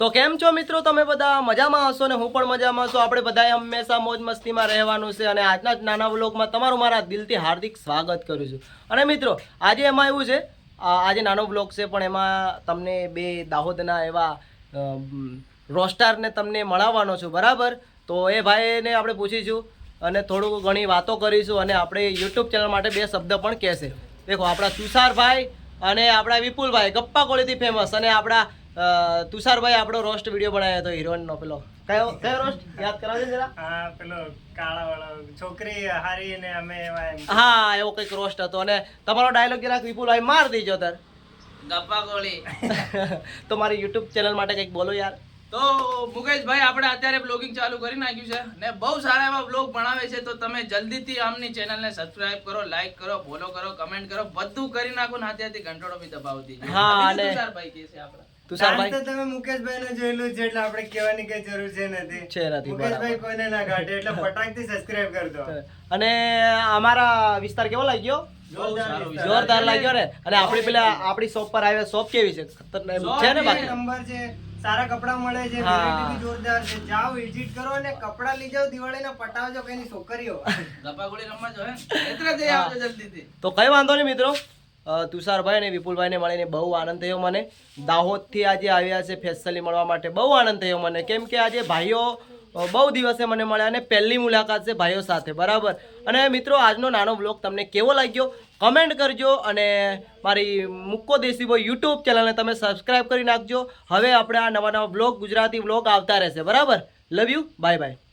તો કેમ છો મિત્રો? તમે બધા મજામાં હશો ને હું પણ મજામાં છું. આપણે બધાએ હંમેશા મોજ મસ્તીમાં રહેવાનું છે અને આજના જ નાના વ્લોગમાં તમારું મારા દિલથી હાર્દિક સ્વાગત કરું છું. અને મિત્રો, આજે એમાં એવું છે આજે નાનો વ્લોગ છે, પણ એમાં તમને બે દાહોદના એવા રોસ્ટારને તમને મળાવવાનો છું, બરાબર? તો એ ભાઈને આપણે પૂછીશું અને થોડું ઘણી વાતો કરીશું અને આપણે યુટ્યુબ ચેનલ માટે બે શબ્દ પણ કહેશે. દેખો, આપણા તુષારભાઈ અને આપણા વિપુલભાઈ, ગપ્પા કોળીથી ફેમસ અને આપણા તુષારભાઈ આપણો રોસ્ટ વીડિયો બનાવ્યો હતો હિરોઈનનો પેલો. કયો કયો રોસ્ટ યાદ કરાવજો જરા. હા પેલો કાળા વાળો છોકરી હારી ને અમે હા એવો કંઈક રોસ્ટ હતો. અને તમારો ડાયલોગ જરાક વિપુલભાઈ માર દીજો તાર. ગપ્પા ગોળી. તો મારી યુટ્યુબ ચેનલ માટે કંઈક બોલો યાર. તો મુકેશભાઈ આપણે અત્યારે બ્લોગિંગ ચાલુ કરી નાખ્યું છે. ને બહુ સારા એવા બ્લોગ બનાવે છે તો તમે જલ્દીથી આમની ચેનલને સબસ્ક્રાઇબ કરો લાઈક કરો ફોલો કરો કમેન્ટ કરો બધું કરી નાખો ને હાથે હાથે ઘંટોળો બી દબાવી દીજો. હા, અને- તુષારભાઈ કે છે આપણા. તુષારભાઈ તો તમે મુકેશભાઈ નું જોયેલું છે એટલે આપણે કહેવાની કઈ જરૂર છે નથી. છે નથી, મુકેશભાઈ કોઈને ના કાઢે એટલે ફટાક સબસ્ક્રાઇબ કરી દો. અને અમારા વિસ્તાર કેવો લાગ્યો. જોરદાર લાગ્યો ને? અને આપણી પેલા આપણી શોપ પર આવ્યા શોપ કેવી છે? છે ને બાકી? નંબર છે. સારા કપડા મળે છે. જોરદાર છે. જાઓ વિઝિટ કરો અને કપડા લઈ જાઓ દિવાળીના પટાવજો કઈ છોકરીઓ. ગપ્પા રમવા જો હે. એટલે જઈ હા. આવજો જલ્દીથી તો કઈ વાંધો નહીં મિત્રો. તુષારભાઈ અને વિપુલભાઈને મળીને બહુ આનંદ થયો મને. દાહોદથી આજે આવ્યા છે ફેસલી મળવા માટે. બહુ આનંદ થયો મને. કેમ કે આજે ભાઈઓ બહુ દિવસે મને મળ્યા અને પહેલી મુલાકાત છે ભાઈઓ સાથે. બરાબર? અને મિત્રો, આજનો નાનો બ્લોગ તમને કેવો લાગ્યો? કમેન્ટ કરજો અને મારી મુક્કો દેશી બોય યુટ્યુબ ચેનલને તમે સબસ્ક્રાઈબ કરી નાખજો. હવે આપણે આ નવા નવા બ્લોગ ગુજરાતી બ્લોગ આવતા રહેશે. બરાબર? Love you bye bye